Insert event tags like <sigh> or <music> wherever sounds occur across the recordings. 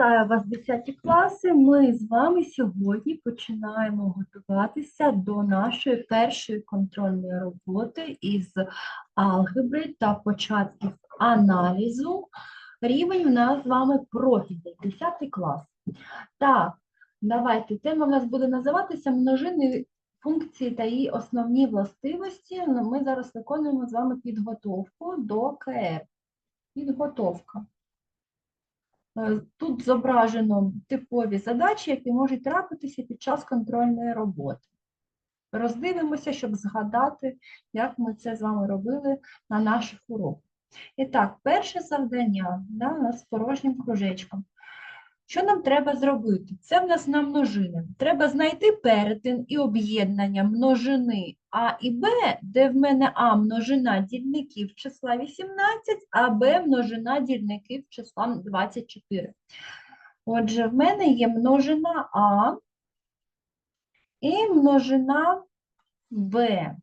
Вітаю вас, 10 класи. Ми з вами сьогодні починаємо готуватися до нашої першої контрольної роботи із алгебри та початків аналізу. Рівень у нас з вами профільний, 10 клас. Так, давайте. Тема в нас буде називатися множини функції та її основні властивості. Ну, Ми зараз виконуємо з вами підготовку до КР. Підготовка. Е, Тут зображено типові задачі, які можуть трапитися під час контрольної роботи. Роздивимося, щоб згадати, як ми це з вами робили на наших уроках. І так, перше завдання да, у нас з порожнім кружечком. Що нам треба зробити? Це в нас на множини. Треба знайти перетин і об'єднання множини А і Б, де в мене А множина дільників числа 18, а Б множина дільників числа 24. Отже, в мене є множина А і множина Б.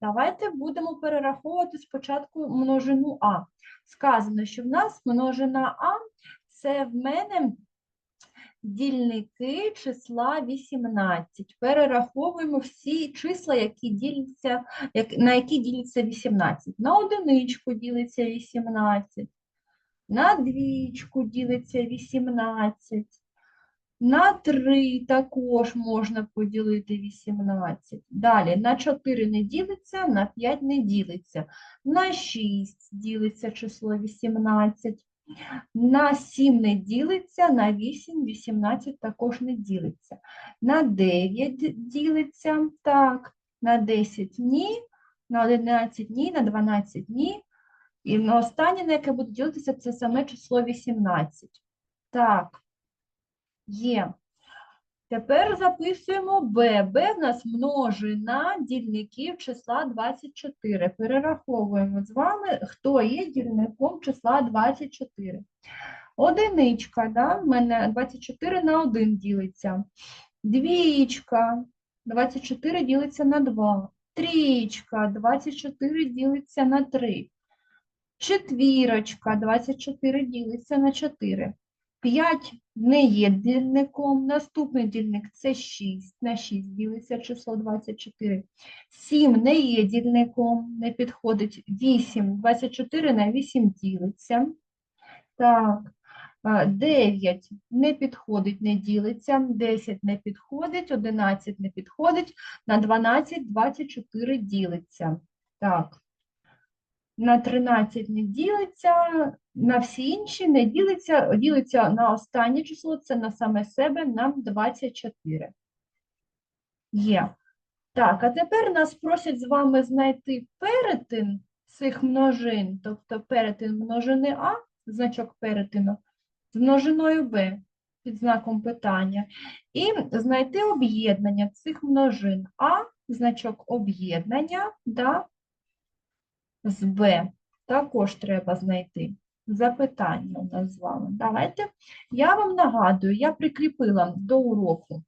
Давайте будемо перераховувати спочатку множину А. Сказано, що в нас множина А це в мене дільники числа 18. Перераховуємо всі числа, які діляться, на які діляться 18. На одиничку ділиться 18, на двічку ділиться 18, на 3 також можна поділити 18. Далі на 4 не ділиться, на 5 не ділиться, на 6 ділиться число 18. На 7 не ділиться, на 8, 18 також не ділиться. На 9 ділиться, так, на 10 ні, на 11 ні, на 12 ні. І на останнє, на яке буде ділитися, це саме число 18. Так, є. Тепер записуємо Б. Б в нас множина дільників числа 24. Перераховуємо з вами, хто є дільником числа 24. Одиничка, да? в мене 24 на 1 ділиться. Двічка, 24 ділиться на 2. Трічка, 24 ділиться на 3. Четвірочка, 24 ділиться на 4. 5 не є дільником. Наступний дільник це 6. На 6 ділиться число 24. 7 не є дільником, не підходить. 8, 24 на 8 ділиться. Так, 9 не підходить, не ділиться. 10 не підходить, 11 не підходить. На 12, 24 ділиться. Так. На 13 не ділиться, на всі інші не ділиться, ділиться на останнє число, це на саме себе, нам 24. Є. Так, а тепер нас просять з вами знайти перетин цих множин, тобто перетин множини А, значок перетину, з множиною Б під знаком питання, і знайти об'єднання цих множин А, значок об'єднання, да, з Б також треба знайти. Запитання у нас з вами. Давайте. Я вам нагадую, я прикріпила до уроку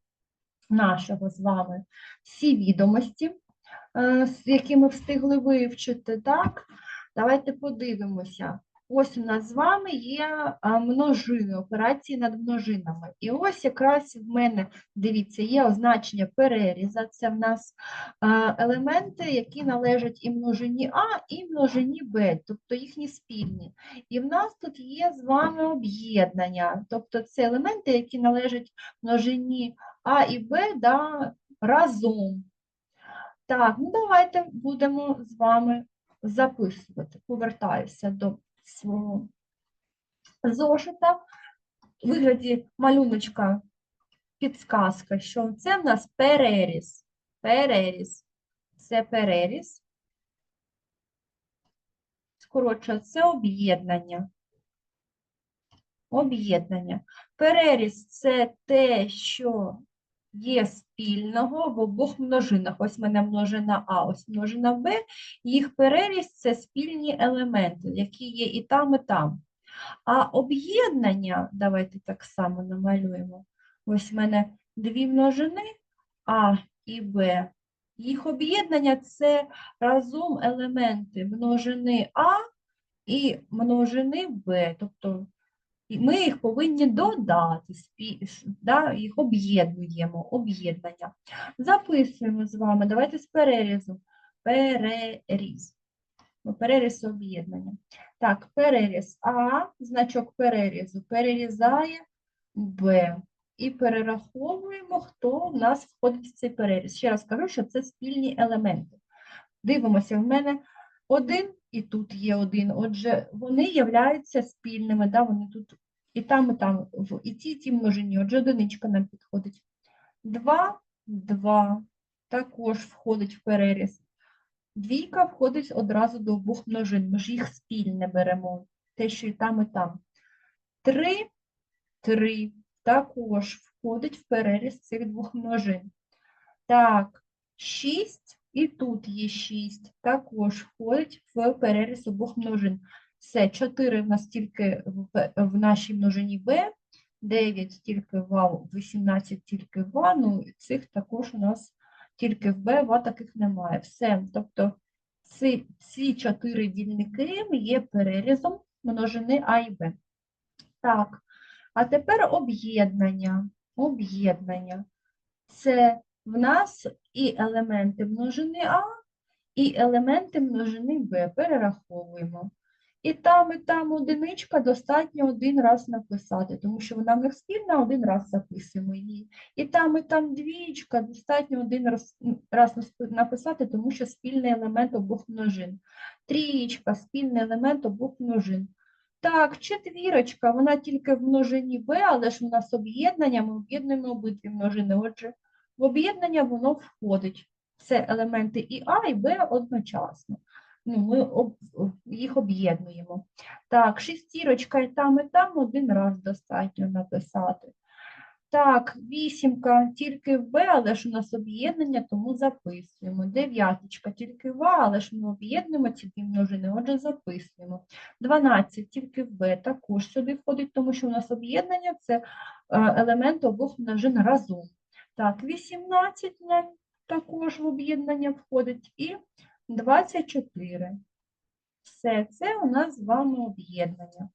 нашого з вами всі відомості, е, які ми встигли вивчити. Так? Давайте подивимося. Ось у нас з вами є множини, операції над множинами. І ось якраз в мене, дивіться, є означення переріза. Це в нас елементи, які належать і множині А, і множині Б, тобто їхні спільні. І в нас тут є з вами об'єднання, тобто це елементи, які належать множині А і Б да, разом. Так, ну давайте будемо з вами записувати. Повертаюся до зошита. У вигляді малюночка підсказка, що це в нас переріз. Переріз. Це переріз. Скоротше, це об'єднання. Об'єднання. Переріз це те, що є спільного в обох множинах. Ось в мене множина А, ось множина Б. Їх переріз це спільні елементи, які є і там, і там. А об'єднання, давайте так само намалюємо. Ось в мене дві множини А і Б. Їх об'єднання це разом елементи множини А і множини Б. Тобто І ми їх повинні додати, да, їх об'єднуємо, об'єднання. Записуємо з вами, давайте з перерізу. Переріз. Переріз об'єднання. Так, переріз А, значок перерізу, перерізає Б. І перераховуємо, хто в нас входить в цей переріз. Ще раз кажу, що це спільні елементи. Дивимося, в мене один і тут є один. Отже, вони являються спільними, да, вони тут і там, і там, і ці, і ці множині. Отже, одиничка нам підходить. Два, два також входить в переріз. Двійка входить одразу до обох множин. Ми ж їх спільне беремо. Те, що і там, і там. Три, три також входить в переріз цих двох множин. Так, 6 і тут є 6, також входить в переріз обох множин. Все, 4 в нас тільки в, в нашій множині b, 9 тільки в А, 18 тільки в А, ну цих також у нас тільки в Б, в А таких немає. Все, тобто ці, ці 4 дільники є перерізом множини А і Б. Так, а тепер об'єднання. Об'єднання. Це в нас і елементи множини А, і елементи множини Б. Перераховуємо. І там, і там одиничка достатньо один раз написати, тому що вона в них спільна, один раз записуємо її. І там, і там двієчка достатньо один раз, раз написати, тому що спільний елемент обох множин. Трієчка спільний елемент обох множин. Так, четвірочка, вона тільки в множині b, але ж у нас об'єднання, ми об'єднуємо обидві множини. Отже, в об'єднання воно входить. Це елементи і А, і Б одночасно. Ну, ми об- їх об'єднуємо. Так, шестірочка і там, і там один раз достатньо написати. Так, вісімка тільки в Б, але ж у нас об'єднання, тому записуємо. Дев'яточка тільки в А, але ж ми об'єднуємо ці дві множини, отже, записуємо. 12 тільки в Б також сюди входить, тому що у нас об'єднання це е, елемент обох множин разом. Так, 18 також в об'єднання входить і 24. Все, це у нас з вами об'єднання.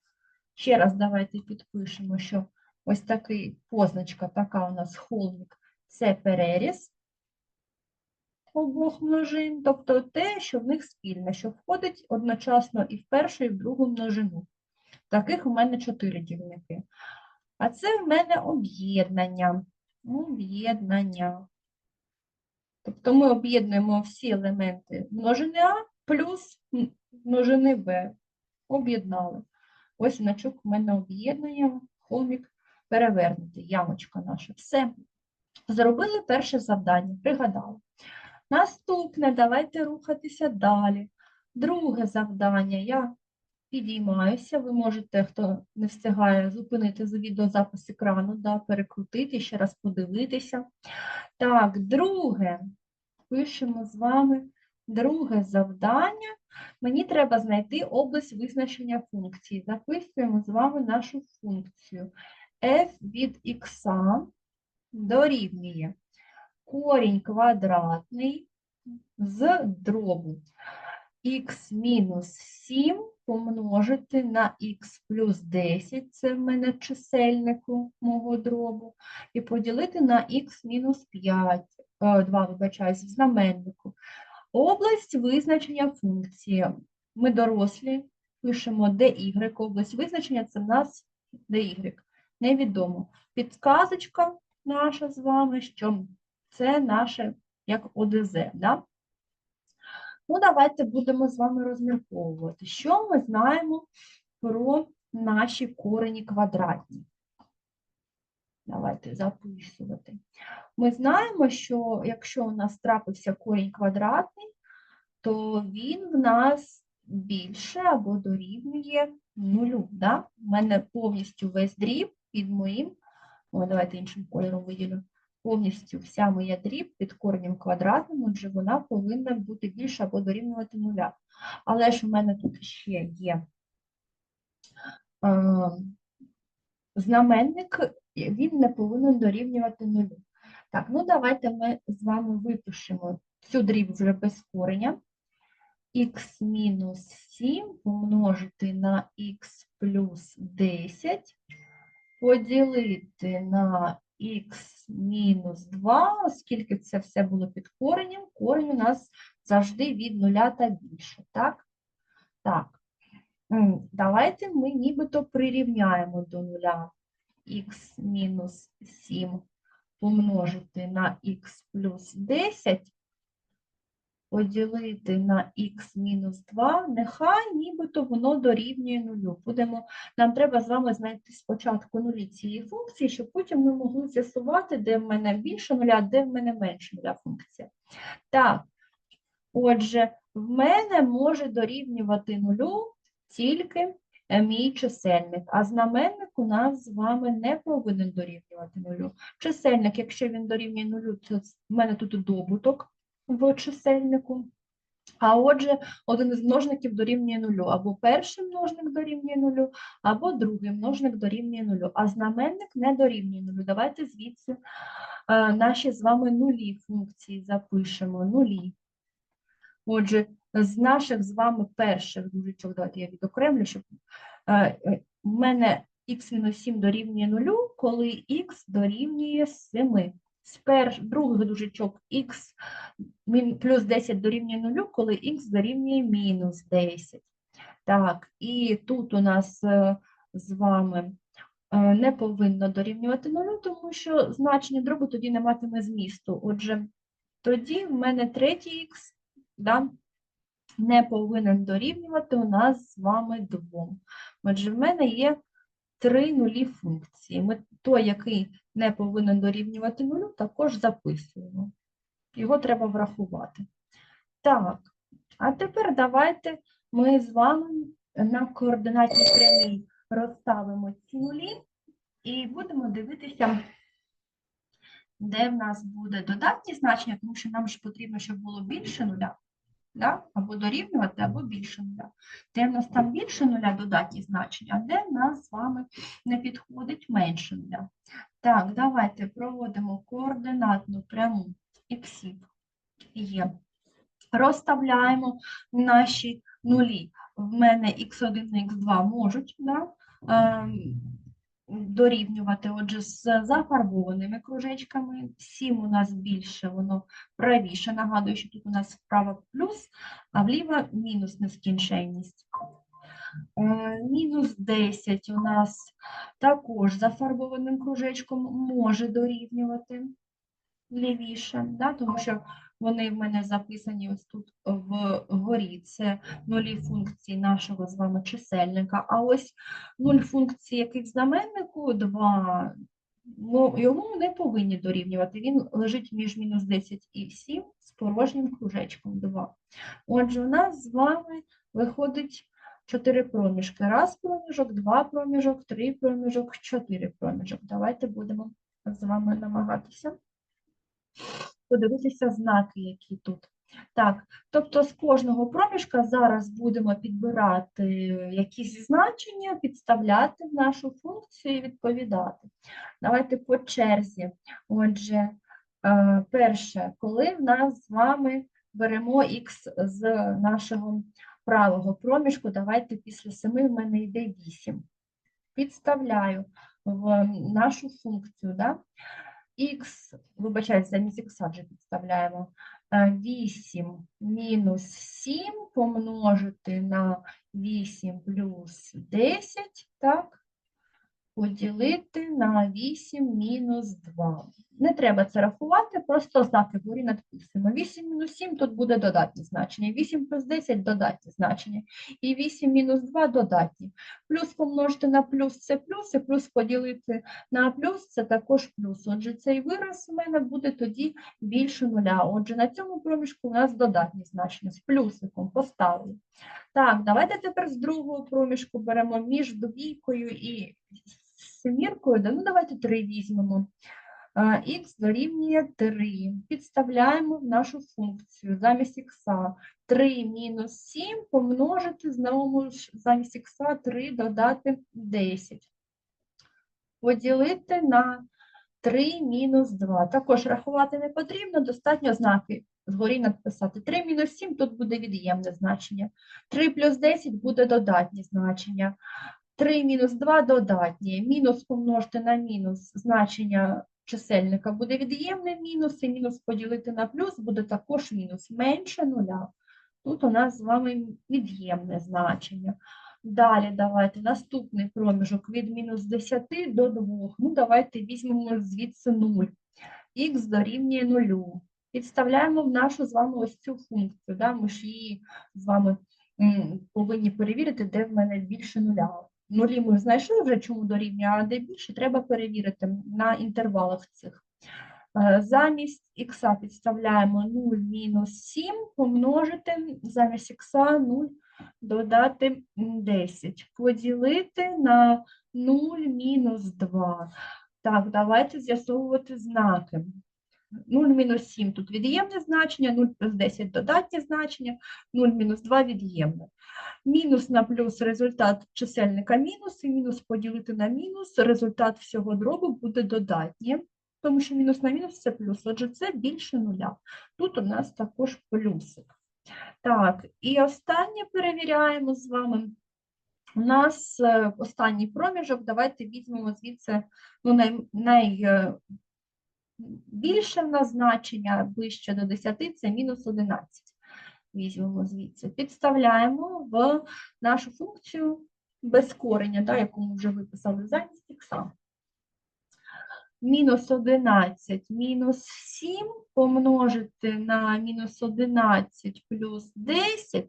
Ще раз давайте підпишемо, що ось такий позначка, така у нас холмик, це переріз обох множин, тобто те, що в них спільне, що входить одночасно і в першу, і в другу множину. Таких у мене чотири дільники. А це в мене об'єднання. Об'єднання. Тобто ми об'єднуємо всі елементи множини А плюс множини Б. Об'єднали. Ось значок у мене об'єднує, холмик перевернутий, ямочка наша. Все. Зробили перше завдання, пригадали. Наступне, давайте рухатися далі. Друге завдання. Я підіймаюся. Ви можете, хто не встигає, зупинити за відеозапис екрану, да, перекрутити, ще раз подивитися. Так, друге. Пишемо з вами друге завдання. Мені треба знайти область визначення функції. Записуємо з вами нашу функцію. f від х дорівнює корінь квадратний з дробу х мінус 7 помножити на х плюс 10, це в мене чисельнику мого дробу, і поділити на х мінус 5, 2, вибачаюсь, в знаменнику. Область визначення функції. Ми дорослі, пишемо dy, область визначення це в нас dy. Невідомо. Підказочка наша з вами, що це наше як ОДЗ. Да? Ну, давайте будемо з вами розмірковувати, що ми знаємо про наші корені квадратні. Давайте записувати. Ми знаємо, що якщо у нас трапився корінь квадратний, то він в нас більше або дорівнює нулю. Да? У мене повністю весь дріб під моїм, о, давайте іншим кольором виділю, повністю вся моя дріб під коренем квадратним, отже, вона повинна бути більше або дорівнювати нуля. Але ж у мене тут ще є е, знаменник, він не повинен дорівнювати нулю. Так, ну давайте ми з вами випишемо цю дріб вже без кореня. х мінус 7 помножити на х плюс 10, поділити на х мінус 2, оскільки це все було під коренем, корень у нас завжди від нуля та більше, так? Так. Давайте ми нібито прирівняємо до нуля х мінус 7 помножити на х плюс 10 поділити на х мінус 2, нехай нібито воно дорівнює нулю. Будемо, нам треба з вами знайти спочатку нулі цієї функції, щоб потім ми могли з'ясувати, де в мене більше нуля, де в мене менше нуля функція. Так, отже, в мене може дорівнювати нулю тільки мій чисельник, а знаменник у нас з вами не повинен дорівнювати нулю. Чисельник, якщо він дорівнює нулю, то в мене тут добуток в чисельнику. А отже, один із множників дорівнює нулю. Або перший множник дорівнює нулю, або другий множник дорівнює нулю. А знаменник не дорівнює нулю. Давайте звідси е, наші з вами нулі функції запишемо. Нулі. Отже, з наших з вами перших дужечок, давайте я відокремлю, щоб е, е, в мене х-7 дорівнює нулю, коли х дорівнює 7. З перш, других дужечок х плюс 10 дорівнює нулю, коли х дорівнює мінус 10. Так, і тут у нас е, з вами е, не повинно дорівнювати нулю, тому що значення дробу тоді не матиме змісту. Отже, тоді в мене третій х да, не повинен дорівнювати у нас з вами 2. Отже, в мене є три нулі функції. Ми той, який не повинен дорівнювати нулю, також записуємо. Його треба врахувати. Так, а тепер давайте ми з вами на координатній прямій розставимо ці нулі і будемо дивитися, де в нас буде додатні значення, тому що нам ж потрібно, щоб було більше нуля, да? або дорівнювати, або більше нуля. Де в нас там більше нуля додатні значення, а де в нас з вами не підходить менше нуля. Так, давайте проводимо координатну пряму іксів. Є. Розставляємо наші нулі. В мене х1 і х2 можуть да, ем, дорівнювати, отже, з зафарбованими кружечками. 7 у нас більше, воно правіше. Нагадую, що тут у нас вправо плюс, а вліво мінус нескінченність. Е, Мінус 10 у нас також зафарбованим кружечком може дорівнювати лівіше, да, тому що вони в мене записані ось тут вгорі. Це нулі функції нашого з вами чисельника. А ось нуль функцій, яких знаменнику 2, ну, йому не повинні дорівнювати. Він лежить між мінус 10 і 7 з порожнім кружечком 2. Отже, у нас з вами виходить 4 проміжки. Раз проміжок, два проміжок, три проміжок, чотири проміжок. Давайте будемо з вами намагатися подивитися знаки, які тут. Так, тобто з кожного проміжка зараз будемо підбирати якісь значення, підставляти нашу функцію і відповідати. Давайте по черзі. Отже, е, перше, коли в нас з вами беремо х з нашого правого проміжку, давайте після 7 в мене йде 8. Підставляю в нашу функцію. Да? х, вибачайте, замість ікса вже підставляємо. е, 8 мінус 7 помножити на 8 плюс 10, так? Поділити на 8 мінус 2. Не треба це рахувати, просто знаки вгорі надписуємо. 8 мінус 7 тут буде додатні значення. 8 плюс 10 додатні значення. І 8 мінус 2 додатні. Плюс помножити на плюс це плюс, і плюс поділити на плюс це також плюс. Отже, цей вираз у мене буде тоді більше нуля. Отже, на цьому проміжку у нас додатні значення з плюсиком поставили. Так, давайте тепер з другого проміжку беремо між двійкою і семіркою. Ну давайте 3 візьмемо. Х дорівнює 3. Підставляємо в нашу функцію замість х 3 мінус 7 помножити знову замість х 3 додати 10. Поділити на 3 мінус 2. Також рахувати не потрібно, достатньо знаки згорі написати. 3 мінус 7 тут буде від'ємне значення. 3 плюс 10 буде додатні значення. 3 мінус 2 додатні. Мінус помножити на мінус значення чисельника буде від'ємне мінус, і мінус поділити на плюс буде також мінус менше нуля. Тут у нас з вами від'ємне значення. Далі давайте наступний проміжок від мінус 10 до 2. Ну, давайте візьмемо звідси 0. Х дорівнює 0. Підставляємо в нашу з вами ось цю функцію. Да? Ми ж її з вами повинні перевірити, де в мене більше нуля. Нулі ми знайшли вже, чому дорівнює, а де більше, треба перевірити на інтервалах цих. Е, Замість х підставляємо 0 мінус 7 помножити, замість х 0 додати м, 10. Поділити на 0 мінус 2. Так, давайте з'ясовувати знаки. 0 мінус 7 тут від'ємне значення, 0 плюс 10 додатнє значення, 0 мінус 2 від'ємне. Мінус на плюс результат чисельника мінус, і мінус поділити на мінус, результат всього дробу буде додатнє, тому що мінус на мінус це плюс, отже, це більше нуля. Тут у нас також плюсик. Так, і останнє перевіряємо з вами. У нас е, останній проміжок, давайте візьмемо звідси ну, най, най, е, більше в нас значення ближче до 10 це мінус 11. Візьмемо звідси. Підставляємо в нашу функцію без кореня, да, яку ми вже виписали замість х. Мінус 11 мінус 7 помножити на мінус 11 плюс 10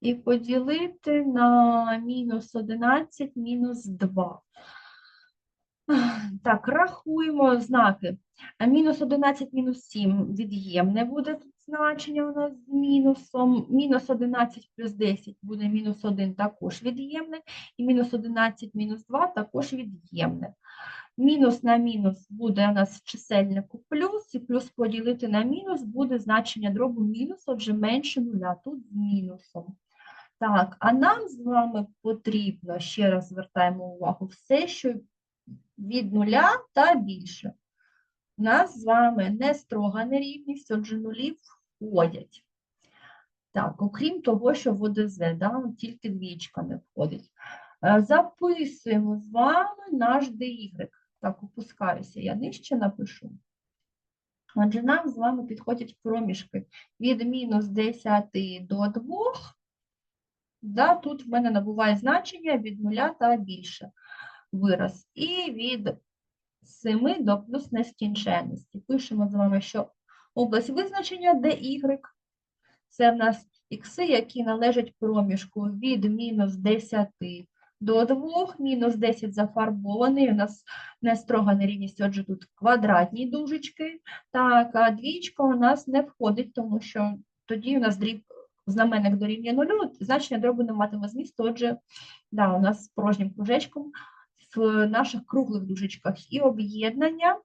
і поділити на мінус 11 мінус 2. <sighs> Так, рахуємо знаки. Мінус 11, мінус 7 від'ємне буде тут значення у нас з мінусом. Мінус 11 плюс 10 буде мінус 1 також від'ємне. І мінус 11 мінус 2 також від'ємне. Мінус на мінус буде у нас в чисельнику плюс, і плюс поділити на мінус буде значення дробу мінус, отже менше нуля, тут з мінусом. Так, а нам з вами потрібно, ще раз звертаємо увагу, все, що від нуля та більше. У нас з вами не строга нерівність, отже нулі входять. Так, окрім того, що в ОДЗ, да, тільки двічка не входить. Е, Записуємо з вами наш DY. Так, опускаюся, я нижче напишу. Отже, нам з вами підходять проміжки від мінус 10 до 2. Да, тут в мене набуває значення від нуля та більше вираз. І від 7 до плюс нескінченності. Пишемо з вами, що область визначення dy – це в нас ікси, які належать проміжку від мінус 10 до 2, мінус 10 зафарбований, у нас не строга нерівність, отже тут квадратні дужечки. Так, а двічка у нас не входить, тому що тоді у нас дріб знаменник дорівнює нулю, значення дробу не матиме змісту, отже, да, у нас з порожнім кружечком в наших круглих дужечках і об'єднання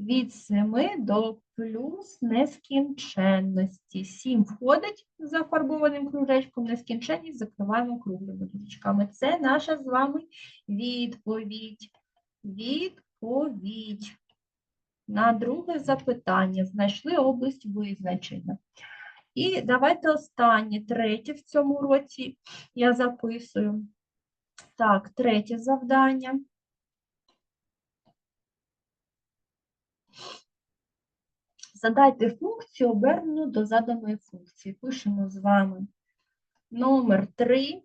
від 7 до плюс нескінченності. 7 входить за фарбованим кружечком, нескінченність закриваємо круглими дужечками. Це наша з вами відповідь. Відповідь. На друге запитання. Знайшли область визначення. І давайте останнє, третє в цьому році я записую. Так, третє завдання. Задайте функцію, обернену до заданої функції. Пишемо з вами номер 3.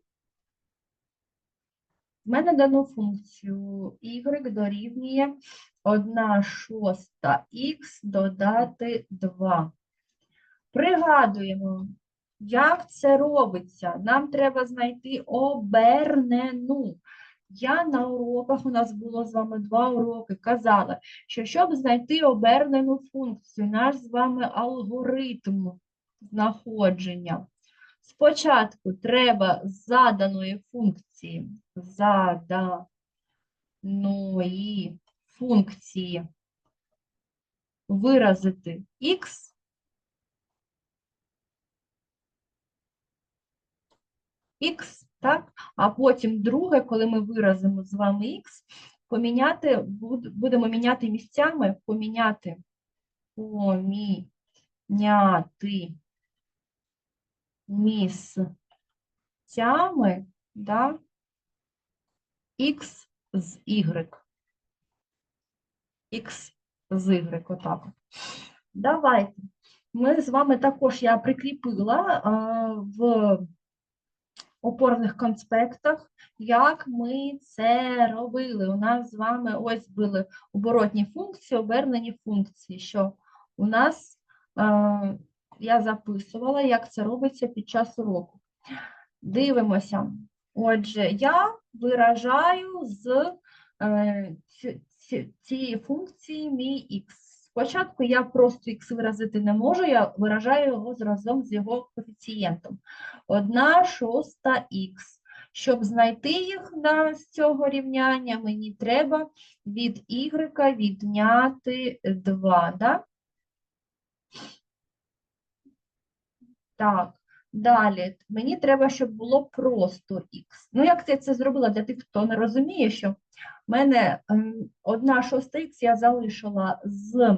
В мене дано функцію y дорівнює 1 шоста х додати 2. Пригадуємо, як це робиться. Нам треба знайти обернену. Я на уроках, у нас було з вами два уроки, казала, що щоб знайти обернену функцію, наш з вами алгоритм знаходження. Спочатку треба з заданої функції, заданої функції виразити х, х, так? А потім друге, коли ми виразимо з вами х, поміняти, будемо міняти місцями, поміняти, поміняти місцями, да? Х з Y. Х з Y, отак. Давайте. Ми з вами також я прикріпила а, в опорних конспектах, як ми це робили. У нас з вами ось були оборотні функції, обернені функції, що у нас е, я записувала, як це робиться під час уроку. Дивимося. Отже, я виражаю з е, ці- ці- цієї функції мій х. Спочатку я просто х виразити не можу, я виражаю його разом з його коефіцієнтом. Одна шоста х. Щоб знайти їх на, з цього рівняння, мені треба від y відняти 2. Да? Так, далі. Мені треба, щоб було просто х. Ну, як я це зробила для тих, хто не розуміє, що в мене ем, одна шоста я залишила з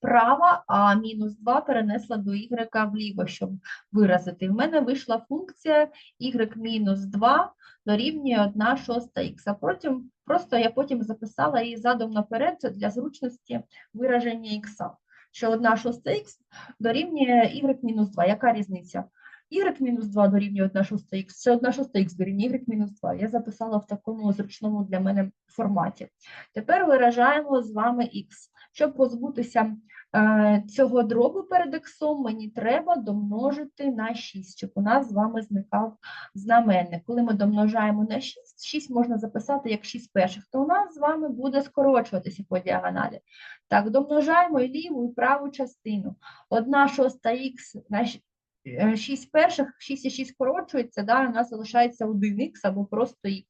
права, а мінус 2 перенесла до y вліво, щоб виразити. В мене вийшла функція y мінус 2 дорівнює 1 шоста х. А потім, просто я потім записала її задом наперед для зручності вираження х. Що 1 шоста х дорівнює y мінус 2. Яка різниця? Y мінус 2 дорівнює 1 шоста х, це 1 шоста х дорівнює y мінус 2. Я записала в такому зручному для мене форматі. Тепер виражаємо з вами х. Щоб позбутися е, цього дробу перед х, мені треба домножити на 6, щоб у нас з вами зникав знаменник. Коли ми домножаємо на 6, 6 можна записати як 6 перших, то у нас з вами буде скорочуватися по діагоналі. Так, домножаємо і ліву і праву частину. 1 шоста х 6 перших, 6 і 6 скорочується, да, у нас залишається 1х або просто х.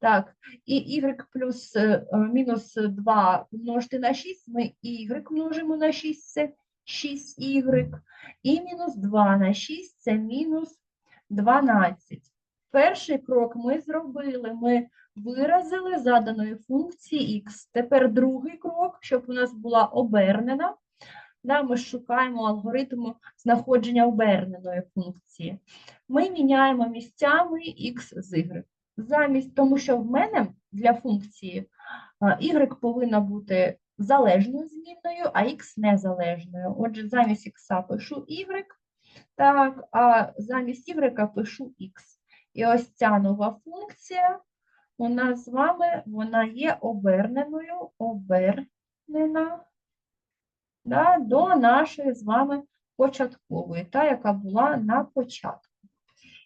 Так, і y плюс е, е, мінус 2 помножити на 6, ми y множимо на 6, це 6y, і мінус 2 на 6 це мінус 12. Перший крок ми зробили, ми виразили заданої функції х. Тепер другий крок, щоб у нас була обернена, да, ми шукаємо алгоритму знаходження оберненої функції. Ми міняємо місцями х з y. Замість, тому що в мене для функції y повинна бути залежною змінною, а x незалежною. Отже, замість x пишу y, так, а замість y пишу x. І ось ця нова функція у нас з вами вона є оберненою, обернена да, до нашої з вами початкової, та, яка була на початку.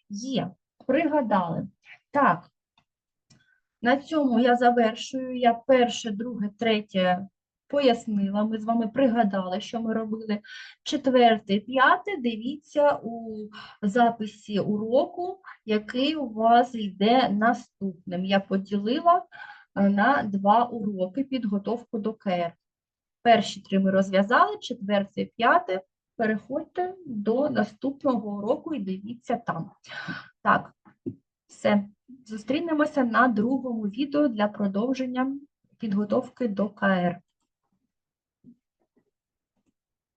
Є, пригадали. Так, на цьому я завершую. Я перше, друге, третє пояснила. Ми з вами пригадали, що ми робили. Четверте, п'яте. Дивіться у записі уроку, який у вас йде наступним. Я поділила е, на два уроки підготовку до КР. Перші три ми розв'язали, четверте, п'яте. Переходьте до наступного уроку і дивіться там. Так, все. Зустрінемося на другому відео для продовження підготовки до КР.